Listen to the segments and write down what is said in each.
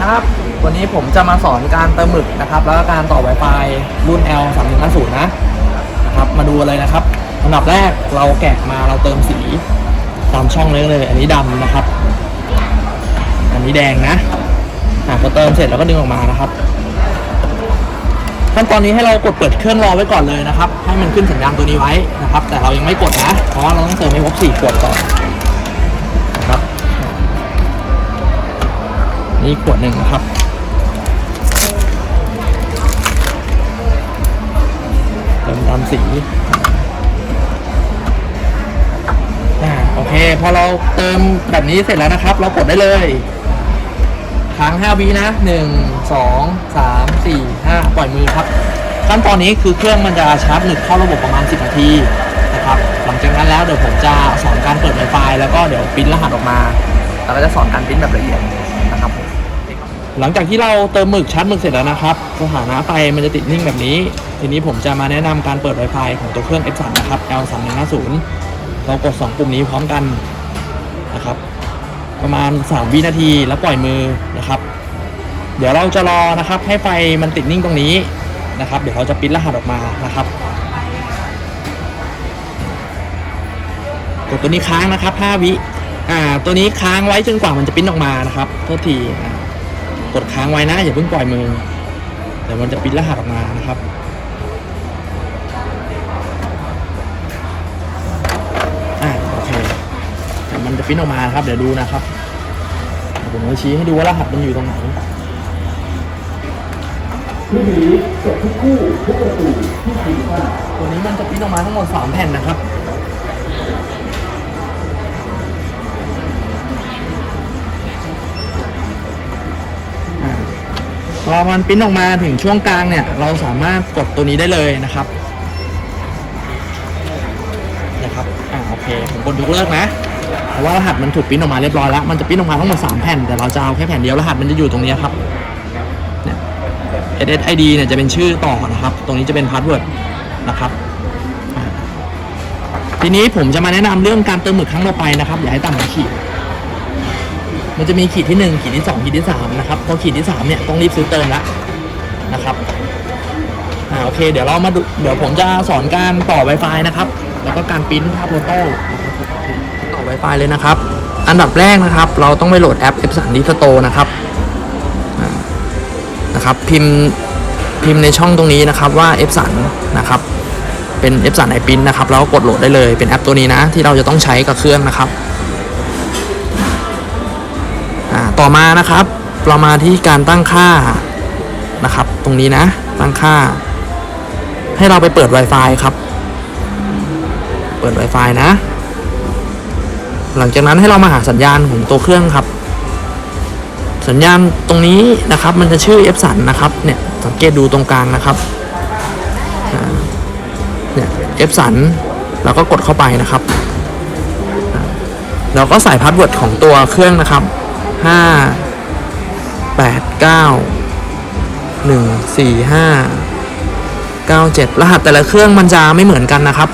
ครับ วันนี้ผมจะมาสอนการเติมหมึกนะครับ แล้วก็การต่อ Wi-Fi รุ่น L 3 1 5 0นะนะครับ มาดูเลยนะครับอันดับแรกเราแกะมาเราเติมสีตามช่องเลยเลย อันนี้ดำนะครับ อันนี้แดงนะอะพอเติมเสร็จเราก็ดึงออกมานะครับขั้นตอนนี้ให้เรากดเปิดเครื่องรอไว้ก่อนเลยนะครับ ให้มันขึ้นสัญญาณตัวนี้ไว้นะครับ แต่เรายังไม่กดนะ เพราะว่าเราต้องเติมให้ครบ4ขวดก่อน นี่ขวดหนึ่งนะครับเติมตามสีโอเค พอเราเติมแบบนี้เสร็จแล้วนะครับ เรากดได้เลยค้าง5วินะ 1 2 3 4 5 ปล่อยมือครับ ขั้นตอนนี้คือเครื่องมันจะชาร์จหนึกเข้าระบบประมาณ 10 นาทีนะครับ หลังจากนั้นแล้วเดี๋ยวผมจะสอนการเปิด Wi-Fi แล้วก็เดี๋ยวปริ้นรหัสออกมา แล้วก็จะสอนการปริ้นแบบละเอียด หลังจากที่เราเติมหมึกชาร์จหมึกเสร็จแล้วนะครับ สถานะไฟมันจะติดนิ่งแบบนี้ ทีนี้ผมจะมาแนะนำการเปิด Wi-Fi ของตัวเครื่อง F3 นะครับ L3150 เรากด 2 ปุ่มนี้พร้อมกันนะครับ ประมาณ 3 วินาทีแล้วปล่อยมือนะครับ เดี๋ยวเราจะรอนะครับให้ไฟมันติดนิ่งตรงนี้นะครับ เดี๋ยวเขาจะปิ้นรหัสออกมานะครับกดตัวนี้ค้างนะครับ5วิอ่าตัวนี้ค้างไว้จนกว่ามันจะปิ้นออกมานะครับโทษทีอ่า กดค้างไว้นะอย่าเพิ่งปล่อยมือเดี๋ยวมันจะปริ้นรหัสออกมานะครับอ่าโอเคเดี๋ยวมันจะปริ้นออกมานะครับ เดี๋ยวดูนะครับเดี๋ยวผมจะชี้ให้ดูว่ารหัสมันอยู่ตรงไหนที่นี้เสร็จทุกคู่ทุกประตูที่คุณค่าตัวนี้มันจะปริ้นออกมาทั้งหมด3แผ่นนะครับ อมันปิ้นออกมาถึงช่วงกลางเนี่ย เราสามารถกดตัวนี้ได้เลยนะครับนะครับอ่าโอเคผมกดยกเลิกนะเพราะว่ารหัสมันถูกปิ้นออกมาเรียบร้อยแล้วมันจะปิ้นออกมาทั้งหมด3แผ่นแต่เราจะเอาแค่แผ่นเดียวรหัสมันจะอยู่ตรงนี้ครับเนี่ย SSID เนี่ยจะเป็นชื่อต่อนะครับ ตรงนี้จะเป็นพาสเวิร์ดนะครับทีนี้ผมจะมาแนะนำเรื่องการเติมหมึกครั้งต่อไปนะครับ อย่าให้ต่ำกว่าขีด มันจะมีขีดที่หนึ่งขีดที่สองขีดที่สามนะครับพอขีดที่สามเนี่ยต้องรีบซื้อเติมล้วนะครับอ่าโอเคเดี๋ยวเรามาดูเดี๋ยวผมจะสอนการต่อ Wi-Fi นะครับ แล้วก็การปริ้นภาพโฟโต้ต่อ Wi-Fi เลยนะครับ อันดับแรกนะครับ เราต้องไปโหลดแอป F3 d i s t o r นะครับนะครับพิมพ์พิมพ์ในช่องตรงนี้นะครับว่า F สันนะครับเป็น F สันไอปินนะครับแล้วก็กดโหลดได้เลยเป็นแอปตัวนี้นะ ที่เราจะต้องใช้กับเครื่องนะครับ ต่อมานะครับ เรามาที่การตั้งค่านะครับ ตรงนี้นะ ตั้งค่า ให้เราไปเปิด Wi-Fi ครับ เปิด Wi-Fi นะ หลังจากนั้นให้เรามาหาสัญญาณของตัวเครื่องครับ สัญญาณตรงนี้นะครับ มันจะชื่อ F สันนะครับเนี่ยสังเกตดูตรงกลางนะครับเนี่ย F สันเราก็กดเข้าไปนะครับ เราก็ใส่พาสเวิร์ดของตัวเครื่องนะครับ ห้าแปดเก้าหนึ่งสี่ห้าเก้าเจ็ดรหัสแต่ละเครื่องมันจะไม่เหมือนกันนะครับ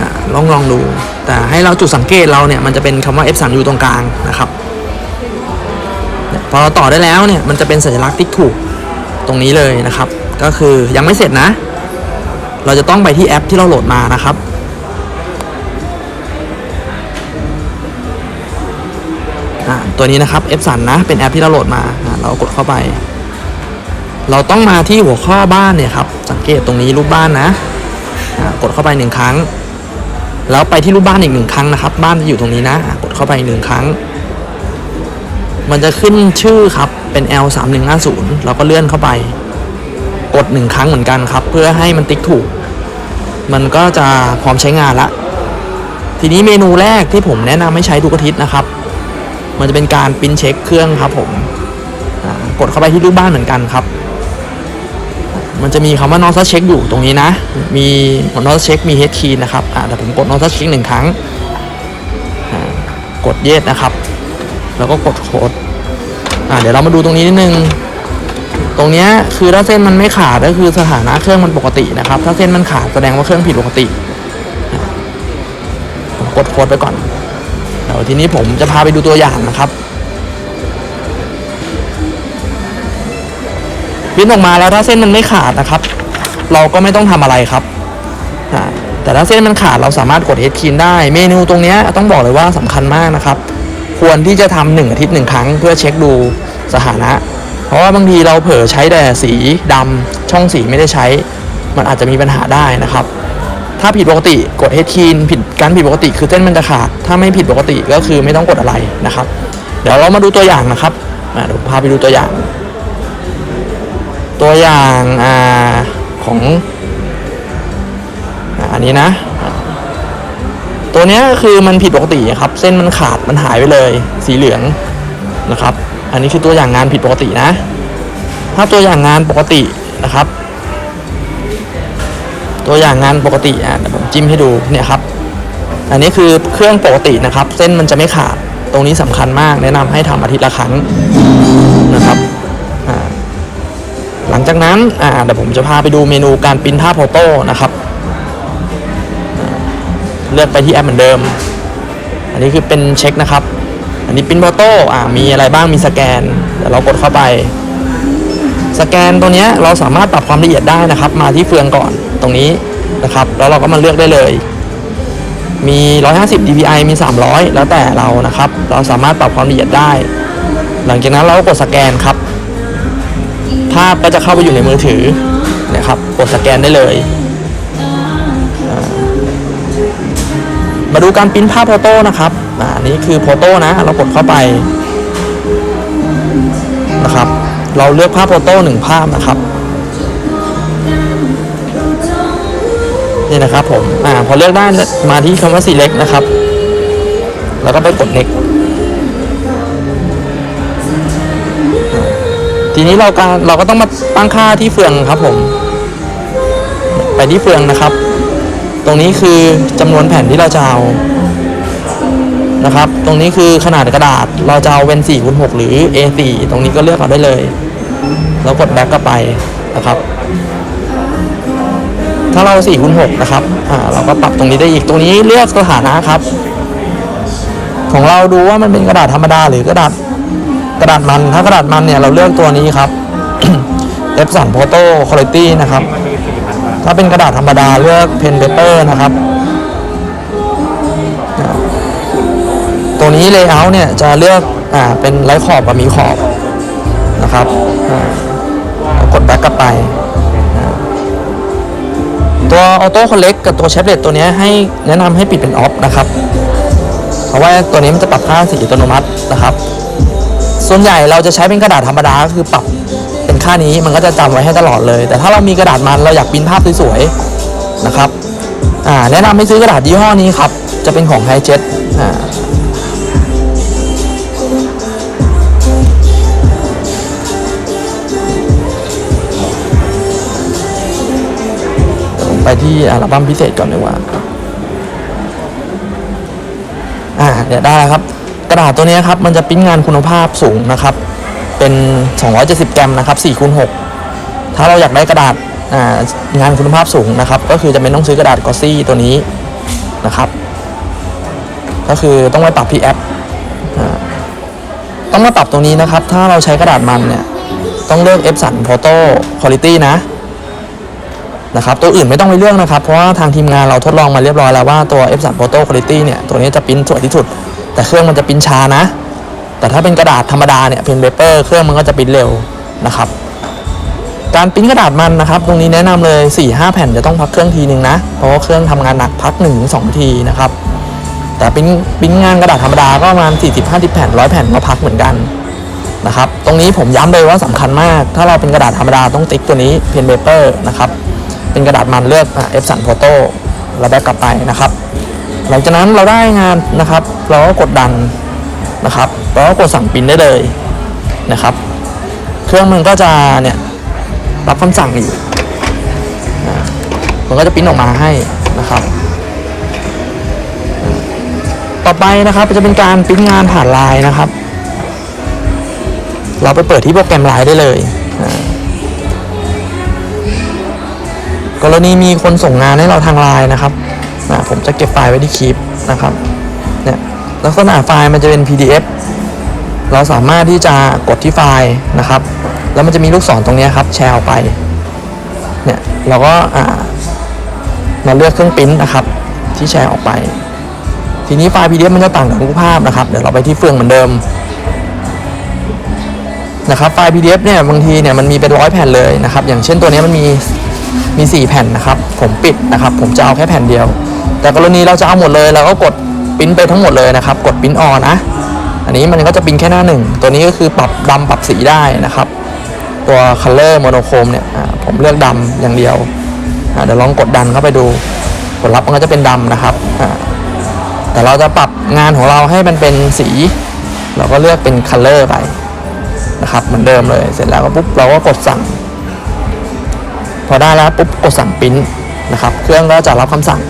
อลองลองดู แต่ให้เราจุดสังเกตเราเนี่ย มันจะเป็นคำว่า F สันอยู่ตรงกลางนะครับ พอเราต่อได้แล้วเนี่ย มันจะเป็นสัญลักษณ์ติ๊กถูกตรงนี้เลยนะครับ ก็คือยังไม่เสร็จนะ เราจะต้องไปที่แอปที่เราโหลดมานะครับ ตัวนี้นะครับ F สันนะเป็นแอปที่เราโหลดมาเรากดเข้าไป เราต้องมาที่หัวข้อบ้านเนี่ยครับสังเกตตรงนี้รูปบ้านนะกดเข้าไปหนึ่งครั้ง แล้วไปที่รูปบ้านอีกหนึ่งครั้งนะครับ บ้านจะอยู่ตรงนี้นะ กดเข้าไปหนึ่งครั้ง มันจะขึ้นชื่อครับเป็น L 3 1 5 0แล้วก็เลื่อนเข้าไป กดหนึ่งครั้งเหมือนกันครับ เพื่อให้มันติ๊กถูก มันก็จะพร้อมใช้งานละทีนี้เมนูแรกที่ผมแนะนำให้ใช้ทุกอาทิตย์นะครับ มันจะเป็นการปิ้นเช็คเครื่องครับผมกดเข้าไปที่รูปบ้านเหมือนกันครับ มันจะมีคำว่า not check อยู่ตรงนี้นะ มี not check มี head key นะครับอ่าแต่ผมกด not check หนึ่งครั้ง กด yes นะครับ แล้วก็กดโค้ดอ่าเดี๋ยวเรามาดูตรงนี้นิดนึง ตรงนี้คือถ้าเส้นมันไม่ขาดก็คือสถานะเครื่องมันปกตินะครับ ถ้าเส้นมันขาดแสดงว่าเครื่องผิดปกติ กดโค้ดไปก่อน ดี๋ยวทีนี้ผมจะพาไปดูตัวอย่างนะครับปริ้นออกมาแล้วถ้าเส้นมันไม่ขาดนะครับ เราก็ไม่ต้องทำอะไรครับแต่ถ้าเส้นมันขาดเราสามารถกดเฮดคีนได้ เมนูตรงนี้ต้องบอกเลยว่าสำคัญมากนะครับ ควรที่จะทำหนึ่งอาทิตย์หนึ่งครั้งเพื่อเช็คดูสถานะ เพราะว่าบางทีเราเผลอใช้แต่สีดำช่องสีไม่ได้ใช้ มันอาจจะมีปัญหาได้นะครับ ถ้าผิดปกติกดเฮดคีนผิดการผิดปกติคือเส้นมันจะขาด ถ้าไม่ผิดปกติก็คือไม่ต้องกดอะไรนะครับ เดี๋ยวเรามาดูตัวอย่างนะครับอ่าเดี๋ยวพาไปดูตัวอย่าง ตัวอย่างอาของอันนี้นะ ตัวนี้คือมันผิดปกติครับ เส้นมันขาดมันหายไปเลย สีเหลืองนะครับ อันนี้คือตัวอย่างงานผิดปกตินะ ถ้าตัวอย่างงานปกตินะครับ ตัวอย่างงานปกติอะเดี๋ยวผมจิ้มให้ดูเนี่ยครับ อันนี้คือเครื่องปกตินะครับ เส้นมันจะไม่ขาดตรงนี้สำคัญมากแนะนำให้ทำอาทิตย์ละครั้งนะครับหลังจากนั้นเดี๋ยวผมจะพาไปดูเมนูการปริ้นภาพโฟโต้นะครับ เลือกไปที่แอปเหมือนเดิม อันนี้คือเป็นเช็คนะครับ อันนี้ปริ้นโฟโต้อ่ามีอะไรบ้างมีสแกนเดี๋ยวเรากดเข้าไป สแกนตัวเนี้ยเราสามารถปรับความละเอียดได้นะครับ มาที่เฟืองก่อน ตรงนี้นะครับ แล้วเราก็มาเลือกได้เลย มี 150 dpi มี 300 แล้วแต่เรานะครับ เราสามารถปรับความละเอียดได้ หลังจากนั้นเราก็กดสแกนครับ ภาพก็จะเข้าไปอยู่ในมือถือนะครับ กดสแกนได้เลย มาดูการปริ้นภาพโฟโต้นะครับอ่าอันนี้คือโฟโต้นะ เรากดเข้าไปนะครับ เราเลือกภาพโฟโต้หนึ่งภาพนะครับ นี่นะครับผมอ่าพอเลือกได้มาที่คำว่า select นะครับ แล้วก็ไปกด next ทีนี้เราการเราก็ต้องมาตั้งค่าที่เฟืองครับผม ไปที่เฟืองนะครับ ตรงนี้คือจำนวนแผ่นที่เราจะเอานะครับ ตรงนี้คือขนาดกระดาษเราจะเอาเป็น4คูณ6หรือ A4 ตรงนี้ก็เลือกเอาได้เลย แล้วกดแบ็กก็ไปนะครับ ถ้าเรา4คูณ6นะครับอ่าเราก็ปรับตรงนี้ได้อีกตรงนี้เลือกสถานะครับ ของเราดูว่ามันเป็นกระดาษธรรมดาหรือกระดาษกระดาษมันถ้ากระดาษมันเนี่ยเราเลือกตัวนี้ครับ Epson Photo Quality นะครับ ถ้าเป็นกระดาษธรรมดาเลือก Pen Paper นะครับตัวนี้ Layout เนี่ยจะเลือกอ่าเป็นไร้ขอบกับมีขอบนะครับอ่ากดแบ็กกลับไป ตัวออโต้คนเลกกับตัวเชฟเลตตัวนี้ให้แนะนำให้ปิดเป็นออฟนะครับเพราะว่าตัวนี้มันจะปรับค่าสีอัตโนมัตินะครับ ส่วนใหญ่เราจะใช้เป็นกระดาษธรรมดาก็คือปรับเป็นค่านี้มันก็จะจำไว้ให้ตลอดเลย แต่ถ้าเรามีกระดาษมันเราอยากปริ้นภาพสวยๆนะครับแนะนำให้ซื้อกระดาษยี่ห้อนี้ครับจะเป็นของไฮเจ็ต ที่อัลบั้มพิเศษก่อนดีกว่าอ่าเดี๋ยวได้แล้วครับ กระดาษตัวนี้ครับมันจะปิ้นงานคุณภาพสูงนะครับ เป็น 270 กรัมนะครับ4คูณ6ถ้าเราอยากได้กระดาษงานคุณภาพสูงนะครับ ก็คือจะเป็นต้องซื้อกระดาษกอซี่ตัวนี้นะครับ ก็คือต้องไปปรับที่แอปต้องมาปรับตรงนี้นะครับ ถ้าเราใช้กระดาษมันเนี่ย ต้องเลือก Epson Photo Quality นะ นะครับตัวอื่นไม่ต้องไปเลือกนะครับ เพราะว่าทางทีมงานเราทดลองมาเรียบร้อยแล้วว่าตัว F3 Photo Quality เนี่ยตัวนี้จะปริ้นสวยที่สุด แต่เครื่องมันจะปริ้นช้านะ แต่ถ้าเป็นกระดาษธรรมดาเนี่ยเป็นเปเปอร์เครื่องมันก็จะปริ้นเร็วนะครับการปริ้นกระดาษมันนะครับ ตรงนี้แนะนำเลย 4-5 แผ่นจะต้องพักเครื่องทีหนึ่งนะ เพราะว่าเครื่องทำงานหนักพัก 1-2 ทีนะครับ แต่ปิ้นปิ้นงานกระดาษธรรมดาก็ประมาณ 40-50 แผ่น 100 แผ่นก็พักเหมือนกันนะครับ ตรงนี้ผมย้ำเลยว่าสำคัญมาก ถ้าเราเป็นกระดาษธรรมดาต้องติ๊กตัวนี้เพนเปเปอร์นะครับ เป็นกระดาษมันเลือกเอฟสันโฟโต้เราได้กลับไปนะครับ หลังจากนั้นเราได้งานนะครับ เราก็กดดันนะครับเราก็กดสั่งปริ้นได้เลยนะครับ เครื่องมันก็จะเนี่ยรับคำสั่งอยู่มันก็จะปริ้นออกมาให้นะครับ ต่อไปนะครับจะเป็นการปริ้นงานผ่านไลน์นะครับ เราไปเปิดที่โปรแกรมไลน์ได้เลย กรณีมีคนส่งงานให้เราทางไลน์นะครับอ่าผมจะเก็บไฟล์ไว้ที่คลิปนะครับเนี่ยลักษณะไฟล์มันจะเป็น PDF เราสามารถที่จะกดที่ไฟล์นะครับ แล้วมันจะมีลูกศรตรงนี้ครับ แชร์ออกไปเนี่ยเราก็อ่ามาเลือกเครื่องปริ้นนะครับ ที่แชร์ออกไป ทีนี้ไฟล์ PDF มันจะต่างกับรูปภาพนะครับ เดี๋ยวเราไปที่เฟืองเหมือนเดิมนะครับไฟล์ PDF เนี่ยบางทีเนี่ยมันมีเป็นร้อยแผ่นเลยนะครับ อย่างเช่นตัวนี้มันมี มี 4 แผ่นนะครับ ผมปิดนะครับ ผมจะเอาแค่แผ่นเดียว แต่กรณีเราจะเอาหมดเลยเราก็กดปิ้นไปทั้งหมดเลยนะครับ กดปิ้นออนะอันนี้มันก็จะปิ้นแค่หน้าหนึ่งตัวนี้ก็คือปรับดำปรับสีได้นะครับ ตัว color monochrome เนี่ยผมเลือกดำอย่างเดียวเดี๋ยวลองกดดันเข้าไปดู ผลลัพธ์มันก็จะเป็นดำนะครับแต่เราจะปรับงานของเราให้มันเป็นสี เราก็เลือกเป็น color ไปนะครับเหมือนเดิมเลย เสร็จแล้วก็ปุ๊บเราก็กดสั่ง พอได้แล้วปุ๊บกดสั่งปริ้นนะครับ เครื่องก็จะรับคำสั่ง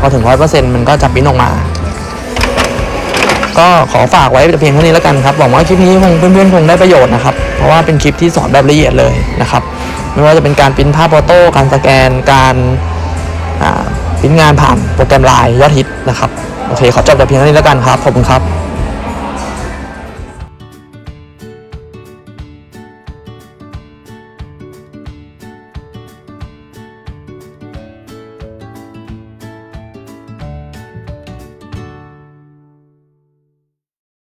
พอถึงร้อยเปอร์เซ็นต์มันก็จะปริ้นออกมา ก็ขอฝากไว้แต่เพียงเท่านี้แล้วกันครับหวังว่าคลิปนี้คงเพื่อนๆคงได้ประโยชน์นะครับ เพราะว่าเป็นคลิปที่สอนแบบละเอียดเลยนะครับ ไม่ว่าจะเป็นการปริ้นภาพโฟโต้ การสแกน การปริ้นงานผ่านโปรแกรมไลน์ยอดฮิตนะครับ โอเค ขอจบแต่เพียงเท่านี้แล้วกันครับ ขอบคุณครับ